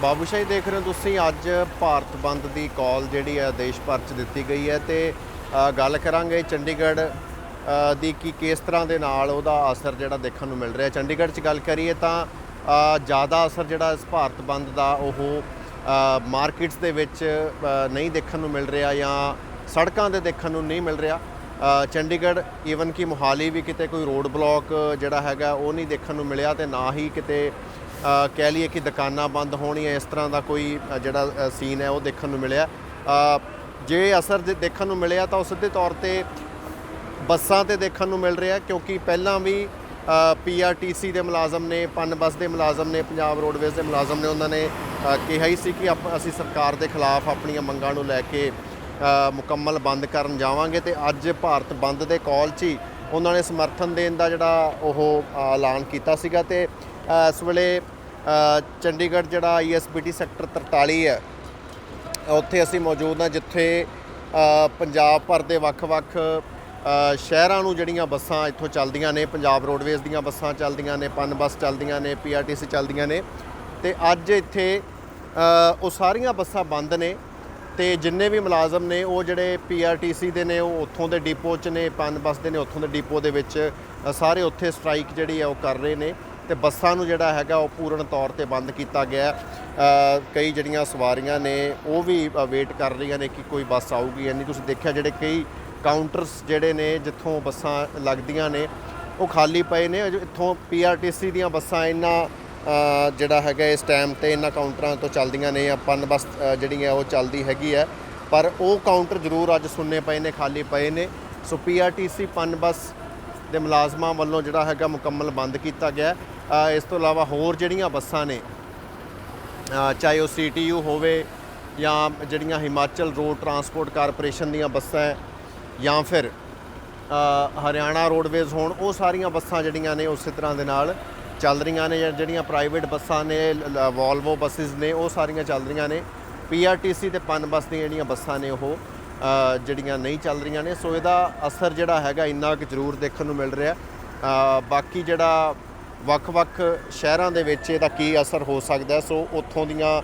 ਬਾਬੂਸ਼ਾਹੀ ਦੇਖ ਰਹੇ ਹੋ ਤੁਸੀਂ ਅੱਜ ਭਾਰਤ ਬੰਦ ਦੀ ਕਾਲ ਜਿਹੜੀ ਹੈ ਦੇਸ਼ ਭਰ ਚ ਦਿੱਤੀ ਗਈ ਹੈ ਤੇ ਗੱਲ ਕਰਾਂਗੇ ਚੰਡੀਗੜ੍ਹ ਦੀ ਕੀ ਕਿਸ ਤਰ੍ਹਾਂ ਦੇ ਨਾਲ ਉਹਦਾ ਅਸਰ ਜਿਹੜਾ ਦੇਖਣ ਨੂੰ ਮਿਲ ਰਿਹਾ। ਚੰਡੀਗੜ੍ਹ 'ਚ ਗੱਲ ਕਰੀਏ ਤਾਂ ਜ਼ਿਆਦਾ ਅਸਰ ਜਿਹੜਾ ਇਸ ਭਾਰਤ ਬੰਦ ਦਾ ਉਹ ਮਾਰਕੀਟਸ ਦੇ ਵਿੱਚ ਨਹੀਂ ਦੇਖਣ ਨੂੰ ਮਿਲ ਰਿਹਾ ਜਾਂ ਸੜਕਾਂ ਤੇ ਦੇਖਣ ਨੂੰ ਨਹੀਂ ਮਿਲ ਰਿਹਾ। ਚੰਡੀਗੜ੍ਹ ਈਵਨ ਕਿ ਮੋਹਾਲੀ ਵੀ ਕਿਤੇ ਕੋਈ ਰੋਡ ਬਲਾਕ ਜਿਹੜਾ ਹੈਗਾ ਉਹ ਨਹੀਂ ਦੇਖਣ ਨੂੰ ਮਿਲਿਆ ਤੇ ਨਾ ਹੀ ਕਿਤੇ ਕਹਿ ਲਈਏ ਕਿ ਦੁਕਾਨਾਂ ਬੰਦ ਹੋਣੀਆਂ, ਇਸ ਤਰ੍ਹਾਂ ਦਾ ਕੋਈ ਜਿਹੜਾ ਸੀਨ ਹੈ, ਉਹ ਦੇਖਣ ਨੂੰ ਮਿਲਿਆ। ਜੇ ਅਸਰ ਦੇ- ਦੇਖਣ ਨੂੰ ਮਿਲਿਆ ਤਾਂ ਉਹ ਸਿੱਧੇ ਤੌਰ ਤੇ ਬੱਸਾਂ ਤੇ ਦੇਖਣ ਨੂੰ ਮਿਲ ਰਿਹਾ, ਕਿਉਂਕਿ ਪਹਿਲਾਂ ਵੀ ਪੀਆਰਟੀਸੀ ਦੇ ਮੁਲਾਜ਼ਮ ਨੇ, ਪਨ ਬੱਸ ਦੇ ਮੁਲਾਜ਼ਮ ਨੇ, ਪੰਜਾਬ ਰੋਡਵੇਜ਼ ਦੇ ਮੁਲਾਜ਼ਮ ਨੇ, ਉਹਨਾਂ ਨੇ ਕਿਹਾ ਹੀ ਸੀ ਕਿ ਆਪ- ਅਸੀਂ ਸਰਕਾਰ ਦੇ ਖਿਲਾਫ ਆਪਣੀਆਂ ਮੰਗਾਂ ਨੂੰ ਲੈ ਕੇ ਮੁਕੰਮਲ ਬੰਦ ਕਰਨ ਜਾਵਾਂਗੇ ਤੇ ਅੱਜ ਭਾਰਤ ਬੰਦ ਦੇ ਕਾਲ 'ਚ ਹੀ ਉਹਨਾਂ ਨੇ ਸਮਰਥਨ ਦੇਣ ਦਾ ਜਿਹੜਾ ਉਹ ਐਲਾਨ ਕੀਤਾ ਸੀਗਾ ਤੇ ਇਸ ਵੇਲੇ ਚੰਡੀਗੜ੍ਹ ਜਿਹੜਾ ਆਈਐਸਬੀਟੀ ਸੈਕਟਰ 43 ਹੈ, ਉੱਥੇ ਅਸੀਂ ਮੌਜੂਦ ਹਾਂ ਜਿੱਥੇ ਪੰਜਾਬ ਭਰ ਦੇ ਵੱਖ-ਵੱਖ ਸ਼ਹਿਰਾਂ ਨੂੰ ਜਿਹੜੀਆਂ ਬੱਸਾਂ ਇੱਥੋਂ ਚੱਲਦੀਆਂ ਨੇ, ਪੰਜਾਬ ਰੋਡਵੇਜ਼ ਦੀਆਂ ਬੱਸਾਂ ਚੱਲਦੀਆਂ ਨੇ, ਪਨ ਬੱਸ ਚੱਲਦੀਆਂ ਨੇ ਪੀਆਰਟੀਸੀ ਚੱਲਦੀਆਂ ਨੇ, ਤੇ ਅੱਜ ਇੱਥੇ ਉਹ ਸਾਰੀਆਂ ਬੱਸਾਂ ਬੰਦ ਨੇ, ਤੇ ਜਿੰਨੇ ਵੀ ਮੁਲਾਜ਼ਮ ਨੇ, ਉਹ ਜਿਹੜੇ ਪੀਆਰਟੀਸੀ ਦੇ ਨੇ, ਉਹ ਉੱਥੋਂ ਦੇ ਡਿਪੋ 'ਚ ਨੇ, ਪਨ ਬੱਸ ਦੇ ਨੇ, ਉੱਥੋਂ ਦੇ ਡਿਪੋ ਦੇ ਵਿੱਚ ਸਾਰੇ ਉੱਥੇ ਸਟ੍ਰਾਈਕ ਜਿਹੜੀ ਹੈ ਉਹ ਕਰ ਰਹੇ ਨੇ ਤੇ ਬੱਸਾਂ ਨੂੰ ਜਿਹੜਾ ਹੈਗਾ ਉਹ ਪੂਰਨ ਤੌਰ ਤੇ ਬੰਦ ਕੀਤਾ ਗਿਆ ਕਈ ਜਿਹੜੀਆਂ ਸਵਾਰੀਆਂ ਨੇ ਉਹ ਵੀ ਵੇਟ ਕਰ ਰਹੀਆਂ ਨੇ ਕਿ ਕੋਈ ਬੱਸ ਆਊਗੀ। ਯਾਨੀ ਤੁਸੀਂ ਦੇਖਿਆ ਜਿਹੜੇ ਕਈ ਕਾਊਂਟਰਸ ਜਿਹੜੇ ਨੇ ਜਿੱਥੋਂ ਬੱਸਾਂ ਲੱਗਦੀਆਂ ਨੇ, ਉਹ ਖਾਲੀ ਪਏ ਨੇ। ਅਜੇ ਇੱਥੋਂ ਪੀਆਰਟੀਸੀ ਦੀਆਂ ਬੱਸਾਂ ਇੰਨਾ ਜਿਹੜਾ ਹੈਗਾ ਇਸ ਟਾਈਮ ਤੇ ਇਹਨਾਂ ਕਾਊਂਟਰਾਂ ਤੋਂ ਚੱਲਦੀਆਂ ਨੇ ਆਪਾਂ ਬੱਸ ਜਿਹੜੀ ਹੈ ਉਹ ਚੱਲਦੀ ਹੈਗੀ ਹੈ। ਪਰ ਉਹ ਕਾਊਂਟਰ ਜ਼ਰੂਰ ਅੱਜ ਸੁੰਨੇ ਪਏ ਨੇ, ਖਾਲੀ ਪਏ ਨੇ। ਸੋ ਪੀਆਰਟੀਸੀ ਪਨ ਬੱਸ ਦੇ ਮੁਲਾਜ਼ਮਾਂ ਵੱਲੋਂ ਜਿਹੜਾ ਹੈਗਾ ਮੁਕੰਮਲ ਬੰਦ ਕੀਤਾ ਗਿਆ ਇਸ ਤੋਂ ਇਲਾਵਾ ਹੋਰ ਜਿਹੜੀਆਂ ਬੱਸਾਂ ਨੇ ਚਾਹੇ ਉਹ ਸੀਟੀਯੂ ਹੋਵੇ ਜਾਂ ਜਿਹੜੀਆਂ ਹਿਮਾਚਲ ਰੋਡ ਟਰਾਂਸਪੋਰਟ ਕਾਰਪੋਰੇਸ਼ਨ ਦੀਆਂ ਬੱਸਾਂ ਹੈ ਜਾਂ ਫਿਰ ਹਰਿਆਣਾ ਰੋਡਵੇਜ਼ ਹੋਣ, ਉਹ ਸਾਰੀਆਂ ਬੱਸਾਂ ਜਿਹੜੀਆਂ ਨੇ ਉਸੇ ਤਰ੍ਹਾਂ ਦੇ ਨਾਲ ਚੱਲ ਰਹੀਆਂ ਨੇ ਜਾਂ ਜਿਹੜੀਆਂ ਪ੍ਰਾਈਵੇਟ ਬੱਸਾਂ ਨੇ ਵੋਲਵੋ ਬੱਸਿਸ ਨੇ, ਉਹ ਸਾਰੀਆਂ ਚੱਲ ਰਹੀਆਂ ਨੇ। ਪੀਆਰਟੀਸੀ ਤੇ ਪਨ ਬੱਸ ਦੀਆਂ ਜਿਹੜੀਆਂ ਬੱਸਾਂ ਨੇ ਉਹ ਜਿਹੜੀਆਂ ਨਹੀਂ ਚੱਲ ਰਹੀਆਂ ਨੇ। ਸੋ ਇਹਦਾ ਅਸਰ ਜਿਹੜਾ ਹੈਗਾ ਇੰਨਾ ਕੁ ਜ਼ਰੂਰ ਦੇਖਣ ਨੂੰ ਮਿਲ ਰਿਹਾ। ਬਾਕੀ ਜਿਹੜਾ ਵੱਖ-ਵੱਖ ਸ਼ਹਿਰਾਂ ਦੇ ਵਿੱਚ ਇਹਦਾ ਕੀ ਅਸਰ ਹੋ ਸਕਦਾ ਸੋ ਉੱਥੋਂ ਦੀਆਂ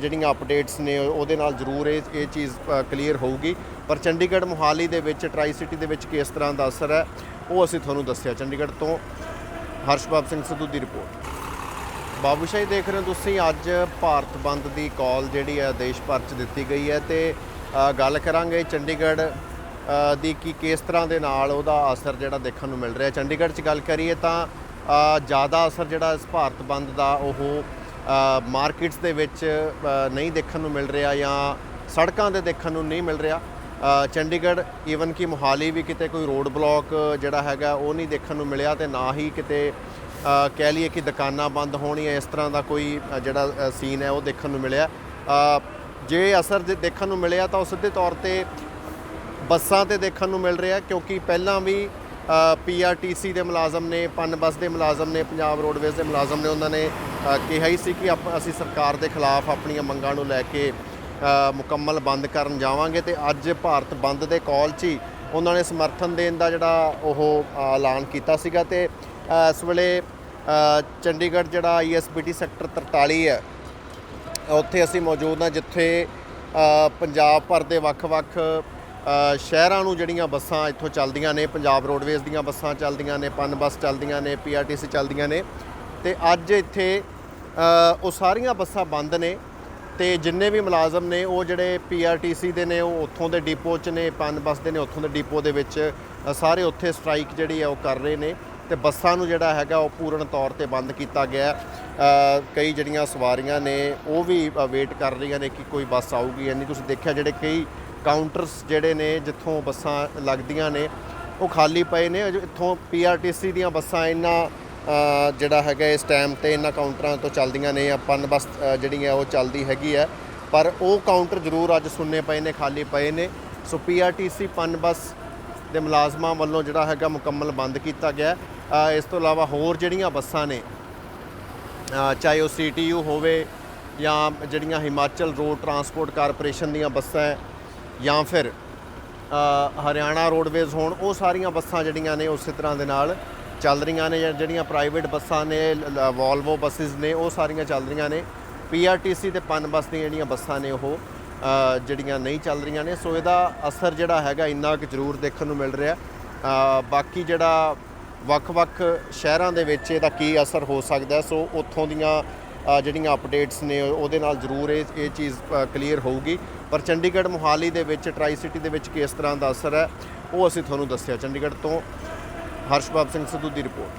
ਜਿਹੜੀਆਂ ਅਪਡੇਟਸ ਨੇ, ਉਹਦੇ ਨਾਲ ਜ਼ਰੂਰ ਇਹ ਇਹ ਚੀਜ਼ ਕਲੀਅਰ ਹੋਊਗੀ। ਪਰ ਚੰਡੀਗੜ੍ਹ ਮੋਹਾਲੀ ਦੇ ਵਿੱਚ ਟਰਾਈ ਸਿਟੀ ਦੇ ਵਿੱਚ ਕਿਸ ਤਰ੍ਹਾਂ ਦਾ ਅਸਰ ਹੈ, ਉਹ ਅਸੀਂ ਤੁਹਾਨੂੰ ਦੱਸਿਆ। ਚੰਡੀਗੜ੍ਹ ਤੋਂ ਹਰਸ਼ਬਾਬ ਸਿੰਘ ਸਿੱਧੂ ਦੀ ਰਿਪੋਰਟ। ਬਾਬੂਸ਼ਾਹੀ ਦੇਖ ਰਹੇ ਹੋ ਤੁਸੀਂ, ਅੱਜ ਭਾਰਤ ਬੰਦ ਦੀ ਕਾਲ ਜਿਹੜੀ ਹੈ, ਦੇਸ਼ ਭਰ ਚ ਦਿੱਤੀ ਗਈ ਹੈ ਤੇ ਗੱਲ ਕਰਾਂਗੇ ਚੰਡੀਗੜ੍ਹ ਦੀ ਕੀ ਕਿਸ ਤਰ੍ਹਾਂ ਦੇ ਨਾਲ ਉਹਦਾ ਅਸਰ ਜਿਹੜਾ ਦੇਖਣ ਨੂੰ ਮਿਲ ਰਿਹਾ। ਚੰਡੀਗੜ੍ਹ 'ਚ ਗੱਲ ਕਰੀਏ ਤਾਂ ਜ਼ਿਆਦਾ ਅਸਰ ਜਿਹੜਾ ਇਸ ਭਾਰਤ ਬੰਦ ਦਾ ਉਹ ਮਾਰਕੀਟਸ ਦੇ ਵਿੱਚ ਨਹੀਂ ਦੇਖਣ ਨੂੰ ਮਿਲ ਰਿਹਾ ਜਾਂ ਸੜਕਾਂ ਦੇ ਦੇਖਣ ਨੂੰ ਨਹੀਂ ਮਿਲ ਰਿਹਾ। ਚੰਡੀਗੜ੍ਹ ਈਵਨ ਕਿ ਮੋਹਾਲੀ ਵੀ ਕਿਤੇ ਕੋਈ ਰੋਡ ਬਲਾਕ ਜਿਹੜਾ ਹੈਗਾ ਉਹ ਨਹੀਂ ਦੇਖਣ ਨੂੰ ਮਿਲਿਆ ਤੇ ਨਾ ਹੀ ਕਿਤੇ ਕਹਿ ਲਈਏ ਕਿ ਦੁਕਾਨਾਂ ਬੰਦ ਹੋਣੀਆਂ, ਇਸ ਤਰ੍ਹਾਂ ਦਾ ਕੋਈ ਜਿਹੜਾ ਸੀਨ ਹੈ ਉਹ ਦੇਖਣ ਨੂੰ ਮਿਲਿਆ। ਜੇ ਅਸਰ ਦੇ- ਦੇਖਣ ਨੂੰ ਮਿਲਿਆ ਤਾਂ ਉਹ ਸਿੱਧੇ ਤੌਰ ਤੇ ਬੱਸਾਂ ਤੇ ਦੇਖਣ ਨੂੰ ਮਿਲ ਰਿਹਾ ਕਿਉਂਕਿ ਪਹਿਲਾਂ ਵੀ ਪੀਆਰਟੀਸੀ ਦੇ ਮੁਲਾਜ਼ਮ ਨੇ, ਪਨ ਬੱਸ ਦੇ ਮੁਲਾਜ਼ਮ ਨੇ, ਪੰਜਾਬ ਰੋਡਵੇਜ਼ ਦੇ ਮੁਲਾਜ਼ਮ ਨੇ, ਉਹਨਾਂ ਨੇ ਕਿਹਾ ਹੀ ਸੀ ਕਿ ਆਪ- ਅਸੀਂ ਸਰਕਾਰ ਦੇ ਖਿਲਾਫ ਆਪਣੀਆਂ ਮੰਗਾਂ ਨੂੰ ਲੈ ਕੇ ਮੁਕੰਮਲ ਬੰਦ ਕਰਨ ਜਾਵਾਂਗੇ ਤੇ ਅੱਜ ਭਾਰਤ ਬੰਦ ਦੇ ਕਾਲ 'ਚ ਹੀ ਉਹਨਾਂ ਨੇ ਸਮਰਥਨ ਦੇਣ ਦਾ ਜਿਹੜਾ ਉਹ ਐਲਾਨ ਕੀਤਾ ਸੀਗਾ ਤੇ ਇਸ ਵੇਲੇ ਚੰਡੀਗੜ੍ਹ ਜਿਹੜਾ ਆਈਐਸਬੀਟੀ ਸੈਕਟਰ 43 ਹੈ ਉੱਥੇ ਅਸੀਂ ਮੌਜੂਦ ਹਾਂ ਜਿੱਥੇ ਪੰਜਾਬ ਭਰ ਦੇ ਵੱਖ-ਵੱਖ ਸ਼ਹਿਰਾਂ ਨੂੰ ਜਿਹੜੀਆਂ ਬੱਸਾਂ ਇੱਥੋਂ ਚੱਲਦੀਆਂ ਨੇ, ਪੰਜਾਬ ਰੋਡਵੇਜ਼ ਦੀਆਂ ਬੱਸਾਂ ਚੱਲਦੀਆਂ ਨੇ, ਪਨ ਬੱਸ ਚੱਲਦੀਆਂ ਨੇ ਪੀਆਰਟੀਸੀ ਚੱਲਦੀਆਂ ਨੇ, ਤੇ ਅੱਜ ਇੱਥੇ ਉਹ ਸਾਰੀਆਂ ਬੱਸਾਂ ਬੰਦ ਨੇ, ਤੇ ਜਿੰਨੇ ਵੀ ਮੁਲਾਜ਼ਮ ਨੇ, ਉਹ ਜਿਹੜੇ ਪੀਆਰਟੀਸੀ ਦੇ ਨੇ, ਉਹ ਉੱਥੋਂ ਦੇ ਡਿਪੋ 'ਚ ਨੇ, ਪਨ ਬੱਸ ਦੇ ਨੇ, ਉੱਥੋਂ ਦੇ ਡਿਪੋ ਦੇ ਵਿੱਚ ਸਾਰੇ ਉੱਥੇ ਸਟ੍ਰਾਈਕ ਜਿਹੜੀ ਹੈ ਉਹ ਕਰ ਰਹੇ ਨੇ ਤੇ ਬੱਸਾਂ ਨੂੰ ਜਿਹੜਾ ਹੈਗਾ ਉਹ ਪੂਰਨ ਤੌਰ ਤੇ ਬੰਦ ਕੀਤਾ ਗਿਆ ਕਈ ਜਿਹੜੀਆਂ ਸਵਾਰੀਆਂ ਨੇ ਉਹ ਵੀ ਵੇਟ ਕਰ ਰਹੀਆਂ ਨੇ ਕਿ ਕੋਈ ਬੱਸ ਆਊਗੀ। ਐਨੀ ਤੁਸੀਂ ਦੇਖਿਆ ਜਿਹੜੇ ਕਈ ਕਾਊਂਟਰਸ ਜਿਹੜੇ ਨੇ ਜਿੱਥੋਂ ਬੱਸਾਂ ਲੱਗਦੀਆਂ ਨੇ ਉਹ ਖਾਲੀ ਪਏ ਨੇ। ਅਜੇ ਇੱਥੋਂ ਪੀਆਰਟੀਸੀ ਦੀਆਂ ਬੱਸਾਂ ਇੰਨਾ ਜਿਹੜਾ ਹੈਗਾ ਇਸ ਟਾਈਮ ਤੇ ਇਹਨਾਂ ਕਾਊਂਟਰਾਂ ਤੋਂ ਚੱਲਦੀਆਂ ਨੇ ਜਾਂ ਪਨ ਬੱਸ ਅ, ਜਿਹੜੀ ਹੈ ਉਹ ਚੱਲਦੀ ਹੈਗੀ ਹੈ। ਪਰ ਉਹ ਕਾਊਂਟਰ ਜ਼ਰੂਰ ਅੱਜ ਸੁੰਨੇ ਪਏ ਨੇ ਖਾਲੀ ਪਏ ਨੇ। ਸੋ ਪੀਆਰਟੀਸੀ ਪਨ ਬੱਸ ਦੇ ਮੁਲਾਜ਼ਮਾਂ ਵੱਲੋਂ ਜਿਹੜਾ ਹੈਗਾ ਮੁਕੰਮਲ ਬੰਦ ਕੀਤਾ ਗਿਆ ਇਸ ਤੋਂ ਇਲਾਵਾ ਹੋਰ ਜਿਹੜੀਆਂ ਬੱਸਾਂ ਨੇ ਚਾਹੇ ਉਹ ਸੀਟੀਯੂ ਹੋਵੇ ਜਾਂ ਜਿਹੜੀਆਂ ਹਿਮਾਚਲ ਰੋਡ ਟਰਾਂਸਪੋਰਟ ਕਾਰਪੋਰੇਸ਼ਨ ਦੀਆਂ ਬੱਸਾਂ ਹੈ ਜਾਂ ਫਿਰ ਹਰਿਆਣਾ ਰੋਡਵੇਜ਼ ਹੋਣ, ਉਹ ਸਾਰੀਆਂ ਬੱਸਾਂ ਜਿਹੜੀਆਂ ਨੇ ਉਸੇ ਤਰ੍ਹਾਂ ਦੇ ਨਾਲ ਚੱਲ ਰਹੀਆਂ ਨੇ ਜਾਂ ਜਿਹੜੀਆਂ ਪ੍ਰਾਈਵੇਟ ਬੱਸਾਂ ਨੇ ਵੋਲਵੋ ਬੱਸਿਸ ਨੇ, ਉਹ ਸਾਰੀਆਂ ਚੱਲ ਰਹੀਆਂ ਨੇ। ਪੀਆਰਟੀਸੀ ਤੇ ਪਨ ਬੱਸ ਦੀਆਂ ਜਿਹੜੀਆਂ ਬੱਸਾਂ ਨੇ ਉਹ ਜਿਹੜੀਆਂ ਨਹੀਂ ਚੱਲ ਰਹੀਆਂ ਨੇ। ਸੋ ਇਹਦਾ ਅਸਰ ਜਿਹੜਾ ਹੈਗਾ ਇੰਨਾ ਕੁ ਜ਼ਰੂਰ ਦੇਖਣ ਨੂੰ ਮਿਲ ਰਿਹਾ। ਬਾਕੀ ਜਿਹੜਾ ਵੱਖ-ਵੱਖ ਸ਼ਹਿਰਾਂ ਦੇ ਵਿੱਚ ਇਹਦਾ ਕੀ ਅਸਰ ਹੋ ਸਕਦਾ ਸੋ ਉੱਥੋਂ ਦੀਆਂ ਜਿਹੜੀਆਂ ਅਪਡੇਟਸ ਨੇ, ਉਹਦੇ ਨਾਲ ਜ਼ਰੂਰ ਇਹ ਇਹ ਚੀਜ਼ ਕਲੀਅਰ ਹੋਊਗੀ। ਪਰ ਚੰਡੀਗੜ੍ਹ ਮੁਹਾਲੀ ਦੇ ਵਿੱਚ ਟਰਾਈ ਸਿਟੀ ਦੇ ਵਿੱਚ ਕਿਸ ਤਰ੍ਹਾਂ ਦਾ ਅਸਰ ਹੈ, ਉਹ ਅਸੀਂ ਤੁਹਾਨੂੰ ਦੱਸਿਆ। ਚੰਡੀਗੜ੍ਹ ਤੋਂ ਹਰਸ਼ਬਾਬ ਸਿੰਘ ਸਿੱਧੂ ਦੀ ਰਿਪੋਰਟ।